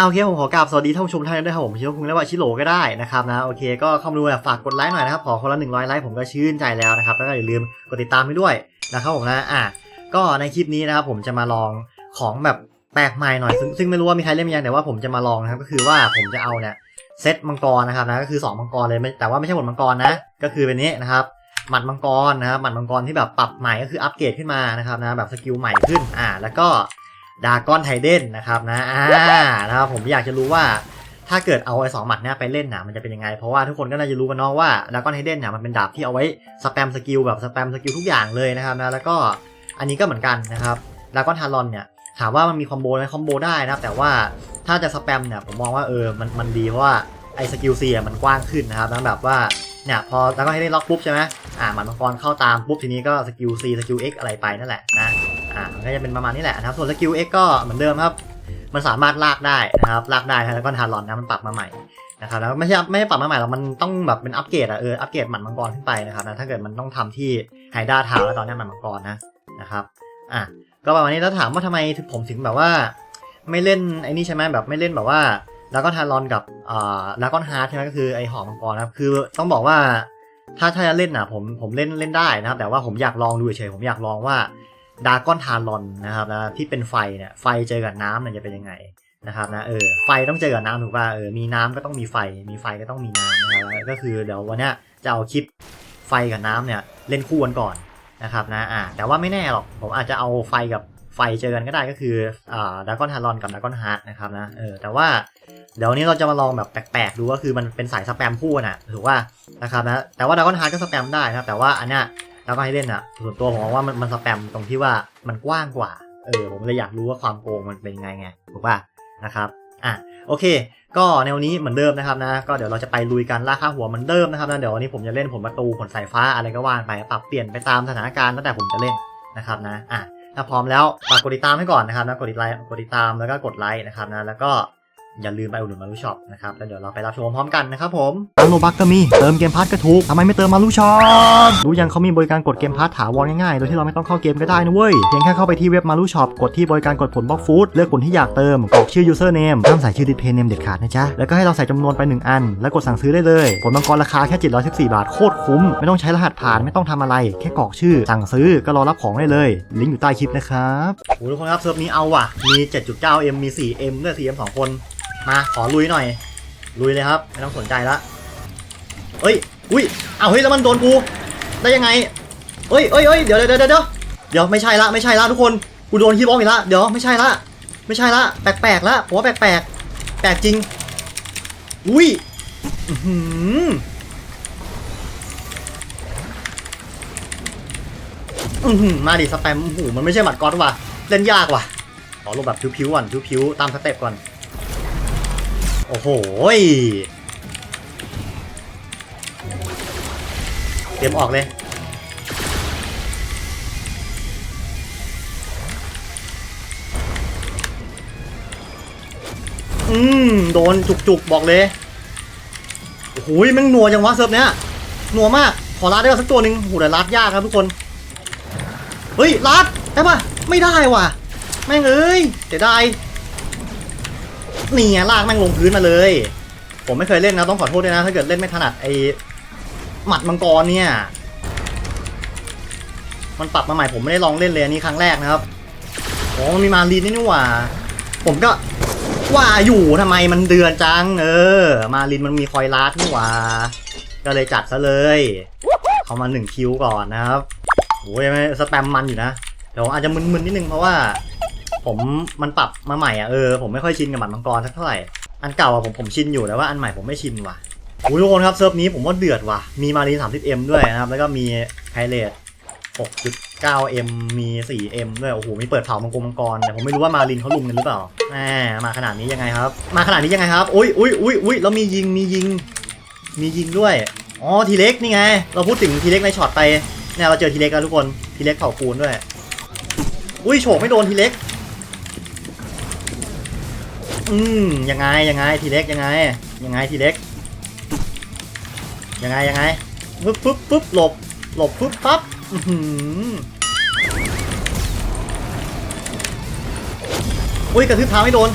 อ่าโอเคผมขอกราบสวัสดีท่านผู้ชมท่านด้วยครับผมชื่อคุณเรียกว่าชิโร่ก็ได้นะครับนะโอเคก็เข้ามาดูแบบฝากกดไลค์หน่อยนะครับขอคนละ100ไลค์ผมก็ชื่นใจแล้วนะครับแล้วก็อย่าลืมกดติดตามให้ด้วยนะครับผมนะอะก็ในคลิปนี้นะครับผมจะมาลองของแบบแปลกใหม่หน่อย ซึ่งซึ่งไม่รู้ว่ามีใครเล่นมั้ยยังแต่ว่าผมจะมาลองนะครับก็คือว่าผมจะเอาเนี่ยเซตมังกรนะครับนะก็คือสองมังกรเลยแต่ว่าไม่ใช่หมดมังกรนะก็คือเป็นนี้นะครับหมัดมังกรนะครับหมัดมังกรที่แบบปรับใหม่ก็คืออัปเกรดขึ้นมานะครับนะแบบสกิลใหม่ขึ้นอ่าแล้วก็ ดากอนไทเดนนะครับนะอ่านะครับผมอยากจะรู้ว่าถ้าเกิดเอาไอ้สองหมัดเนี้ยไปเล่นนะมันจะเป็นยังไง เพราะว่าทุกคนก็น่าจะรู้กันเนาะว่าดากอนไทเดนเนี่ยมันเป็นดาบที่เอาไว้สแปมสกิลแบบสแปมสกิลทุกอย่างเลยนะครับนะแล้วก็อันนี้ก็เหมือนกันนะครับดากอนทารอนเนี่ยถามว่ามันมีคอมโบไหมคอมโบได้นะครับแต่ว่าถ้าจะสแปมเนี่ยผมมองว่าเออมันมันดีเพราะว่าไอ้สกิลซียมันกว้างขึ้นนะครับแล้วแบบว่าเนี่ยพอดากอนไทเดนล็อกปุ๊บใช่ไหมอ่าหมัดมังกรเข้าตามปุ๊บทีนี้ก็สกิลซีสกิลเอ็กอะไรไปนั่นแหละนะ อ่ามันก็จะเป็นประมาณนี้แหละนะครับ ส่วนสกิล X ก็เหมือนเดิมครับ มันสามารถลากได้นะครับ ลากได้แล้วก็ทารอนนะมันปรับมาใหม่นะครับแล้วไม่ใช่ไม่ใช่ปรับมาใหม่หรอกมันต้องแบบเป็นอัปเกรดอะเอออัปเกรดหมันมังกรขึ้นไปนะครับนะถ้าเกิดมันต้องทำที่ไฮด้าทาวแล้วตอนนี้หมันมังกรนะนะครับอะก็ประมาณนี้แล้วถามว่าทำไมผมถึงแบบว่า ไม่เล่นไอ้นี่ใช่ไหมแบบไม่เล่นแบบว่าแล้วก็ทารอนกับอ่าแล้วก็ฮาร์ดใช่ไหมก็คือไอหอมังกรนะครับคือต้องบอกว่าถ้าถ้าจะเล่นอะผมผมเล่นเล่นได้นะครับ แต่ว่าผมอยากลองดูเฉยผมอยากลองว่า ดากอนทารอนนะครับนะที่เป็นไฟเนี่ยไฟเจอกับน้ำเนี่ยจะเป็นยังไงนะครับนะเออไฟต้องเจอกับน้ำถูกป่ะเออมีน้ำก็ต้องมีไฟ มีไฟก็ต้องมีน้ำนะครับก็คือเดี๋ยววันนี้จะเอาคลิปไฟกับน้ำเนี่ยเล่นคู่กันก่อนนะครับนะอ่าแต่ว่าไม่แน่หรอกผมอาจจะเอาไฟกับไฟเจอกันก็ได้ก็คืออ่าดากอนทารอนกับดากอนฮาร์ดนะครับนะเออแต่ว่าเดี๋ยวนี้เราจะมาลองแบบแปลกๆดูก็คือมันเป็นสายสแปมคู่น่ะถือว่านะครับนะแต่ว่าดากอนฮาร์ดก็สแปมได้นะครับแต่ว่าอันเนี้ย แล้วก็ให้เล่นอะ ส่วนตัวผมมองว่ามันมันสแปมตรงที่ว่ามันกว้างกว่า เออ ผมเลยอยากรู้ว่าความโกงมันเป็นยังไงไง ถูกป่ะ นะครับ อะ โอเค ก็ในวันนี้เหมือนเดิมนะครับนะ ก็เดี๋ยวเราจะไปลุยกันล่าค่าหัวเหมือนเดิมนะครับนะ เดี๋ยววันนี้ผมจะเล่นผลประตูผลสายฟ้าอะไรก็ว่านไป ปรับเปลี่ยนไปตามสถานการณ์แล้วแต่ผมจะเล่นนะครับนะ อะ ถ้าพร้อมแล้วฝากกดติดตามให้ก่อนนะครับนะ กดติดไลค์ กดติดตามแล้วก็กดไลค์นะครับนะ แล้วก็ อย่าลืมไปอุดหนุนมารุช็อปนะครับแล้วเดี๋ยวเราไปรับชมพร้อมกันนะครับผมอัโลบักก็มีเติมเกมพาร์ทก็ถูกทำไมไม่เติมมารุช็อปรู้ยังเขามีบริการกดเกมพาร์ทถาวรง่ายๆ โดยที่เราไม่ต้องเข้าเกมก็ได้นะเว้ยเพียงแค่เข้าไปที่เว็บมารุช็อปกดที่บริการกดผลบล็อกฟู้ดเลือกผลที่อยากเติมกรอกชื่อ username ห้ามใส่ชื่อดิสเพย์เนมเด็ดขาดนะจ๊ะแล้วก็ให้เราใส่จำนวนไป 1 อัน แล้วกดสั่งซื้อได้เลยผลมังกรราคาแค่714บาทโคตรคุ้มไม่ต้องใช้รหัสผ่านไม่ต้องทำอะไร แค่กรอกชื่อ สั่งซื้อก็รอรับของได้เลย ลิงก์อยู่ใต้คลิปนะครับโอ้ทุกคนครับเซิร์ฟนี้เอาว่ะมี 7.9M มี 4M ด้วย 4M สองคน มาขอลุยหน่อย ลุยเลยครับ ไม่ต้องสนใจละเอ้ย อุ้ยอ้าวเฮ้ยแล้วมันโดนกูได้ยังไงเอ้ยเอ้ยเอ้ยเดี๋ยวเดี๋ยวเดี๋ยวเดี๋ยวเดี๋ยวไม่ใช่ละไม่ใช่ละทุกคนกูโดนคีย์บอมอีกละเดี๋ยวไม่ใช่ละไม่ใช่ละแปลกๆละผมว่าแปลกๆแปลกจริง อุ้ยอื้อหืออื้อหือมาดิสแปมโอ้โหมันไม่ใช่หมัดก๊อตว่ะเล่นยากว่ะขอลงแบบผิวๆก่อนผิวๆตามสเต็ปก่อน โอ้โหเตรียมออกเลย อืม โดนจุกๆ บอกเลย โอ้โหยแม่งนัวจังวะเซิร์ฟเนี้ยหนัวมาก ขอรัดได้ป่ะสักตัวหนึ่งโอ้โหแต่รัดยากครับทุกคน เฮ้ยรัดได้ป่ะ ไม่ได้ว่ะ แม่งเอ้ยเสียดาย นี่ไงลากแม่งลงพื้นมาเลย ผมไม่เคยเล่นนะต้องขอโทษด้วยนะ ถ้าเกิดเล่นไม่ถนัดไอหมัดมังกรเนี่ย มันปรับมาใหม่ผมไม่ได้ลองเล่นเลยอันนี้ครั้งแรกนะครับอ๋อมันมีมาลีนนี่นี่หว่า ผมก็ว่าอยู่ทำไมมันเดือนจัง เออ มาลินมันมีคอยลัดนี่หว่า ก็เลยจัดซะเลยเอามาหนึ่งคิวก่อนนะครับโอ้ยไม่สแปมมันอยู่นะเดี๋ยวอาจจะมึนๆนิดนึงเพราะว่า ผมมันปรับมาใหม่อะเออผมไม่ค่อยชินกับหมัดมังกรสักเท่าไหร่อันเก่าอะผมผมชินอยู่แต่ว่าอันใหม่ผมไม่ชินว่ะโอ้ทุกคนครับเซิร์ฟนี้ผมว่าเดือดว่ะมีมารีน 30M ด้วยนะครับ แล้วก็มีไฮเลท 6.9M มี 4M ด้วยโอ้โหมีเปิดเผามังกรมังกรแต่ผมไม่รู้ว่ามารินเขาลุมกันหรือเปล่าแหมมาขนาดนี้ยังไงครับ มาขนาดนี้ยังไงครับอุ้ยอุ้ยอุ้ยอุ้ยแล้วมียิงมียิง มียิงด้วยอ๋อทีเล็กนี่ไง เราพูดถึงทีเล็กในช็อตไปเนี่ยเราเจอทีเล็กแล้วทุกคนทีเล็กเผาปูนด้วย อุ้ยโฉกไม่โดนทีเล็ก อืมยังไงยังไงทีเล็กยังไง ยังไงทีเล็กยังไงยังไงปุ๊บปุ๊บปุ๊บหลบหลบปุ๊บปั๊บอุ้ยกระทืบเท้าไม่โดน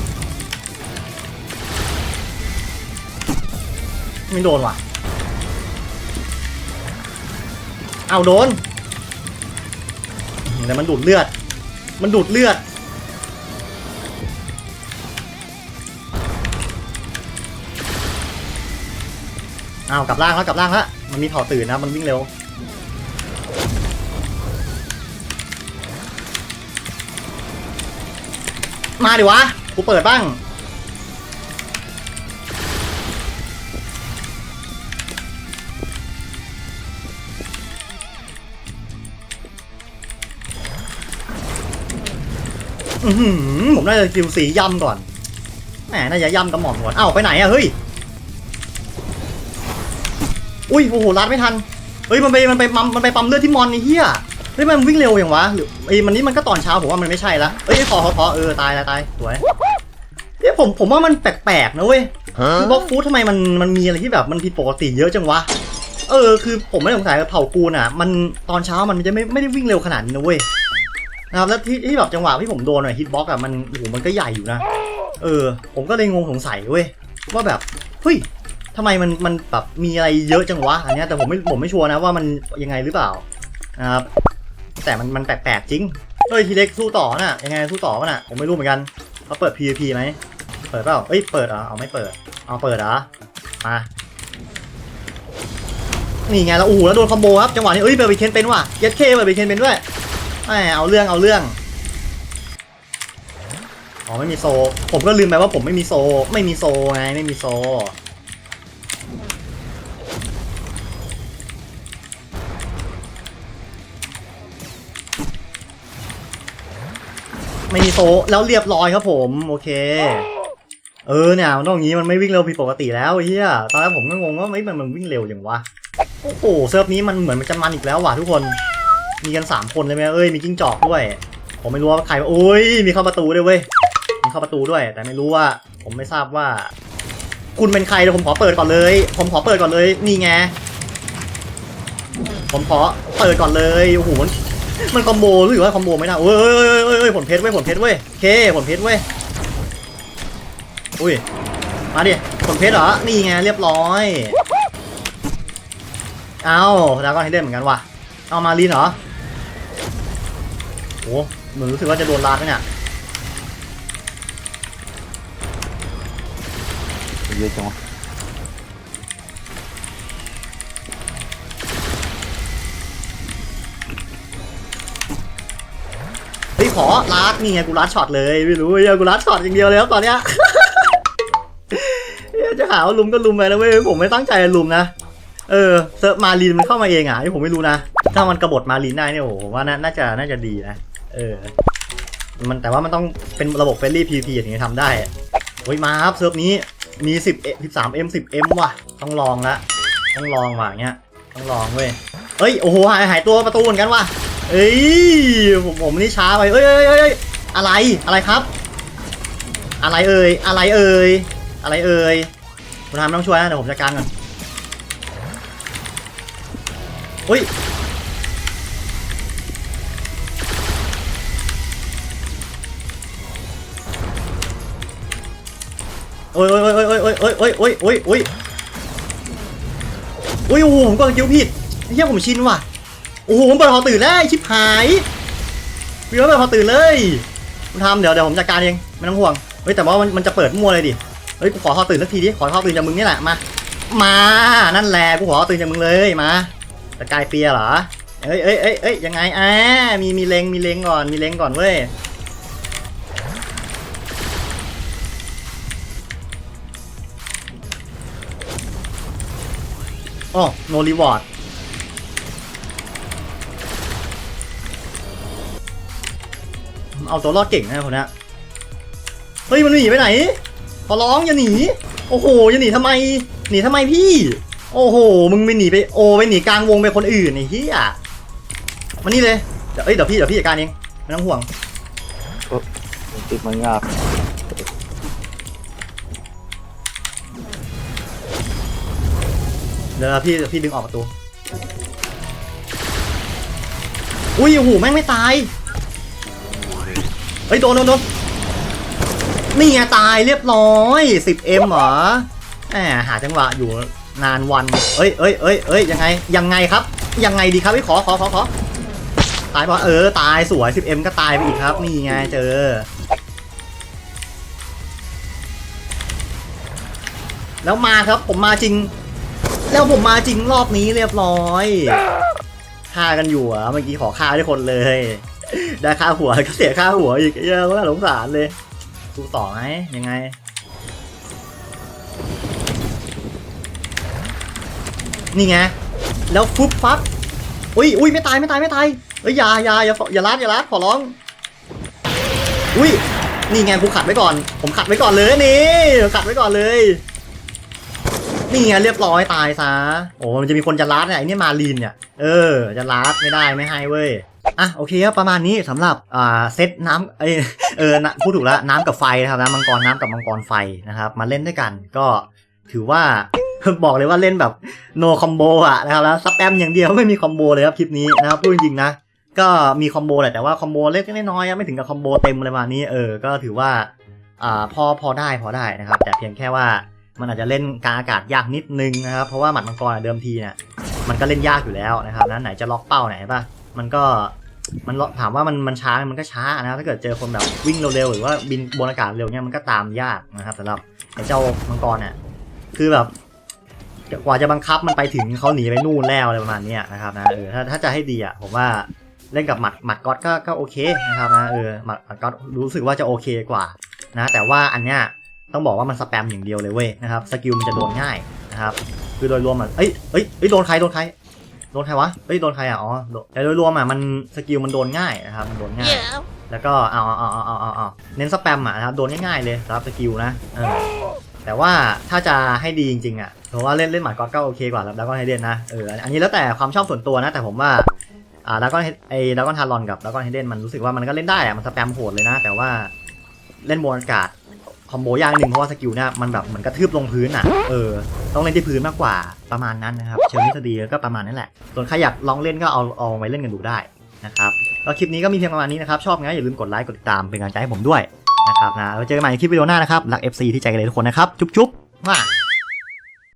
ไม่โดนว่ะ เอาโดนแต่มันดูดเลือด มันดูดเลือด อ้าวกลับล่างแล้วกลับล่างแล้วมันมีเผาตื่นนะมันวิ่งเร็วมาดิวะ กูเปิดบ้างอือหือผมน่าจะคิวสีย่ำก่อน แหม น่าจะย่ำกระหม่อมก่อน เอ้าไปไหนอะเฮ้ย อุ้ยโอ้โหรัดไม่ทันเฮ้ยมันไปมันไปปั๊มมันไปปั๊มเลือดที่มอนไอ้เหี้ยเฮ้ยมันวิ่งเร็วอย่างวะหรือไอ้ยมันนี่มันก็ตอนเช้าผมว่ามันไม่ใช่ละเอ้ยขอขอขอเออตายตายตายสวยเอ้ยผมผมว่ามันแปลกๆนะเว้ยคือบล็อกฟูดทำไมมันมันมีอะไรที่แบบมันผิดปกติเยอะจังวะเออคือผมไม่ได้สงสัยว่าเผ่ากูนอะ มันตอนเช้ามันจะไม่ไม่ได้วิ่งเร็วขนาดนี้นะเว้ยนะครับแล้วที่ที่แบบจังหวะที่ผมโดนหน่อยฮิตบ็อกอะมันโอ้โหมันก็ใหญ่อยู่นะ เออ ผมก็เลยงงสงสัยเว้ยว่าแบบเฮ้ย ทำไมมันมันแบบมีอะไรเยอะจังวะอันนี้แต่ผมไม่ผมไม่ชัวร์นะว่ามันยังไงหรือเปล่านะครับแต่มันมันแปลกๆจริงเฮ้ยทีเล็กสู้ต่อน่ะยังไงสู้ต่อวะน่ะผมไม่รู้เหมือนกันเขาเปิด PVP ไหมเปิดเปล่าเอ้ยเปิดเหรอเอาไม่เปิดเอาเปิดเหรอมานี่ไงแล้วโอ้โหแล้วโดนคอมโบครับจังหวะนี้เอ้ยเบลบิเคนเป็นว่ะย็ดเคเบลบิเคนเป็นด้วยแหมเอาเรื่องเอาเรื่องอ๋อไม่มีโซ ผมก็ลืมไปว่าผมไม่มีโซ ไม่มีโซไงไม่มีโซ ไม่มีโซแล้วเรียบร้อยครับผม โอเค เออเนี่ยมันต้องอย่างนี้มันไม่วิ่งเร็วผิดปกติแล้วเฮียตอนแรกผมก็งงว่าไม่มันมันวิ่งเร็วอย่างวะโอ้โหเซิร์ฟนี้มันเหมือนมันจะมันอีกแล้วว่ะทุกคนมีกันสามคนเลยไหมเอ้ยมีจิ้งจอกด้วย ผมไม่รู้ว่าใครโอ้ยมีเข้าประตูด้วยเว้ยมีเข้าประตูด้วย แต่ไม่รู้ว่า ผมไม่ทราบว่า คุณเป็นใครเดี๋ยวผมขอเปิดก่อนเลย ผมขอเปิดก่อนเลยนี่ไงผมขอเปิดก่อนเลยโอ้โห มันคอมโบรู้สึกว่าคอมโบไม่ได้เอ้ยเอ้ยเอ้ยเอ้ยผลเพชรเว้ยผลเพชรเว้ยโอเคผลเพชรเว้ยอุ้ยมาดิผลเพชรเหรอนี่ไงเรียบร้อยเอาดราก้อนให้เล่นเหมือนกันว่ะเอามาลีนเหรอโอ้เหมือนรู้สึกว่าจะโดนลาดเนี่ยเยอะจังวะ ขอลาดนี่ไงกูลาดช็อตเลยไม่รู้เหี้ยกูลาดช็อตอย่างเดียวเลยครับตอนเนี้ยเฮียจะหาว่าลุมก็ลุมไปแล้วเว้ยผมไม่ตั้งใจลุมนะเออเซิร์ฟมาลีนมันเข้ามาเองอะที่ผมไม่รู้นะถ้ามันกระบฏมาลีนได้เนี่ยโอ้โหผมว่าน่าน่าจะน่าจะดีนะเออ มันแต่ว่ามันต้องเป็นระบบเฟรนลี่ PVP ถึงจะทำได้โอ้ยมาครับเซิร์ฟนี้มี10 13 M 10 M ว่ะต้องลองละต้องลองว่ะเงี้ยต้องลองเว้ยเอ้ยโอ้โหหายหายตัวประตูเหมือนกันว่ะ เอ้ยผมผมนี่ช้าไปเอ้ยเอ้ยเอ้ยอะไรอะไรครับ อะไรเอ่ยอะไรเอ่ยอะไรเอ่ยคุณทำต้องช่วยนะเดี๋ยวผมจัดการก่อนเฮ้ยโอ้ยโอ้ยโอ้ยโอ้ยโอ้ยโอ้ยโอ้ยโอ้ยโอ้ยโอ้ยโอ้ยโอ้โหผมกดสกิลผิดไอ้เหี้ยผมชินว่ะโอ้โหผมเปิดพอตื่นแล้วไอ้ชิบหายพี่ว่าเปิดพอตื่นเลยคุณทำเดี๋ยวเดี๋ยวผมจัดการเองไม่ต้องห่วงเฮ้ยแต่ว่ามันมันจะเปิดมั่วเลยดิเฮ้ยกูขอพอตื่นสักทีดิขอพอตื่นจากมึงนี่แหละมามานั่นแหละกูขอตื่นจากมึงเลยมาแต่กายเปียเหรอเอ้ยเอ้ยเอ้ยเอ้ยยังไงอ่ามีมีเลงมีเลงก่อนมีเลงก่อนเว้ยอ๋อโนรีวอร์ด เอาตัวรอดเก่งนะคนเนี้ยเฮ้ยมันหนีไปไหนขอร้องอย่าหนี โอ้โหอย่าหนีทำไม หนีทำไมพี่ โอ้โห มึงไปหนีไปโอไปหนีกลางวงไปคนอื่นไอ้เหี้ยมานี่เลยเดี๋ยวเอ้ยเดี๋ยวพี่เดี๋ยวพี่จัดการเองไม่ต้องห่วงติดมันยากเดี๋ยวพี่เดี๋ยวพี่ดึงออกประตู อุ้ยโอ้โหแม่งไม่ตาย เฮ้ยโดนโดนโดนนี่ไงตายเรียบร้อย 10M เหรอแหมหาจังหวะอยู่นานวัน เอ้ยเอ้ยเอ้ยเอ้ยยังไง ยังไงครับ ยังไงดีครับพี่ขอขอขอขอตายปะเออ ตายสวย 10m ก็ตายไปอีกครับ นี่ไงเจอ แล้วมาครับผมมาจริง แล้วผมมาจริงรอบนี้เรียบร้อยฆ่ากันอยู่อะเมื่อกี้ขอฆ่าทุกคนเลย ได้ค่าหัวก็เสียค่าหัวอีกเยอะว่าสงสารเลยสู้ต่อไหมยังไงนี่ไงแล้วฟุบฟับอุ้ยอุ้ยไม่ตายไม่ตายไม่ตายเอ้ยอย่าอย่าอย่าอย่าลัดอย่าลัดขอร้องอุ้ยนี่ไงกูขัดไว้ก่อน ผมขัดไว้ก่อนเลยนี่ขัดไว้ก่อนเลยนี่ไงเรียบร้อยตายซะโอ้มันจะมีคนจะลัดเนี่ยไอ้นี่มาลีนเนี่ยเออจะลัดไม่ได้ไม่ให้เว้ย อะโอเคครับประมาณนี้สำหรับอ่าเซตน้ำเอยเออนะพูดถูกแล้วน้ำกับไฟนะครับน้ำมังกรน้ำกับมังกรไฟนะครับ มาเล่นด้วยกันก็ถือว่าบอกเลยว่าเล่นแบบ no combo อะนะครับแล้วสแปมอย่างเดียวไม่มีคอมโบเลยครับคลิปนี้นะครับพูดจริงๆนะก็มีคอมโบแหละแต่ว่าคอมโบเล็กๆน้อยๆไม่ถึงกับคอมโบเต็มเลยวันนี้เออก็ถือว่าอ่าพอพอได้พอได้นะครับ แต่เพียงแค่ว่ามันอาจจะเล่นกลางอากาศยากนิดนึงนะครับเพราะว่าหมัดมังกรเดิมทีเนี่ยมันก็เล่นยากอยู่แล้วนะครับนั้นไหนจะล็อกเป้าไหนป่ะ มันก็มันถามว่ามันมันช้ามันก็ช้านะครับถ้าเกิดเจอคนแบบวิ่งเร็วๆหรือว่าบินบนอากาศเร็วเนี่ยมันก็ตามยากนะครับสำหรับไอ้เจ้ามังกรเนี่ยคือแบบกว่าจะบังคับมันไปถึงเขาหนีไปนู่นแล้วอะไรประมาณนี้นะครับนะเออถ้าถ้าจะให้ดีอะผมว่าเล่นกับหมัดหมัดก๊อตก็ก็โอเคนะครับนะเออหมัดหมัดก๊อตรู้สึกว่าจะโอเคกว่านะแต่ว่าอันเนี้ยต้องบอกว่ามันสแปมอย่างเดียวเลยเว้ยนะครับสกิลมันจะโดนง่ายนะครับคือโดยรวมอะเอ้ยเอ้ยเอ้ยโดนใครโดนใคร ดนใครวะเอ้ยโดนใครอะอ๋อโดนแต่โดยรวมอะมันสกิลมันโดนง่ายนะครับมันโดนง่าย แล้วก็เอาเอาเอาเอาเอาเอาเอาเน้นสแปมอะนะครับโดนง่ายๆเลยสำหรับสกิลนะเออแต่ว่าถ้าจะให้ดีจริงๆอะผมว่าเล่นเล่นหมาก๊อตก็โอเคกว่าแล้วแล้วก็ให้เด่นนะเอออันนี้แล้วแต่ความชอบส่วนตัวนะ แต่ผมว่าอ่าแล้วก็ไอ้แล้วก็ทารอนกับแล้วก็ให้เด่นมันรู้สึกว่ามันก็เล่นได้อะมันสแปมโหดเลยนะ แต่ว่าเล่นบนอากาศคอมโบยากนิดนึงเพราะว่าสกิลเนี่ยมันแบบเหมือนกระทืบลงพื้นอะเออต้องเล่นที่พื้นมากกว่า ประมาณนั้นนะครับ เชิงทฤษฎีก็ประมาณนั้นแหละ ส่วนใครอยากลองเล่นก็เอาเอาไปเล่นกันดูได้นะครับก็คลิปนี้ก็มีเพียงประมาณนี้นะครับ ชอบงั้นอย่าลืมกดไลค์กดติดตามเป็นกำลังใจให้ผมด้วยนะครับนะเราเจอกันใหม่ในคลิปวิดีโอหน้านะครับรัก FC ที่ใจกันเลยทุกคนนะครับ จุ๊บๆว่า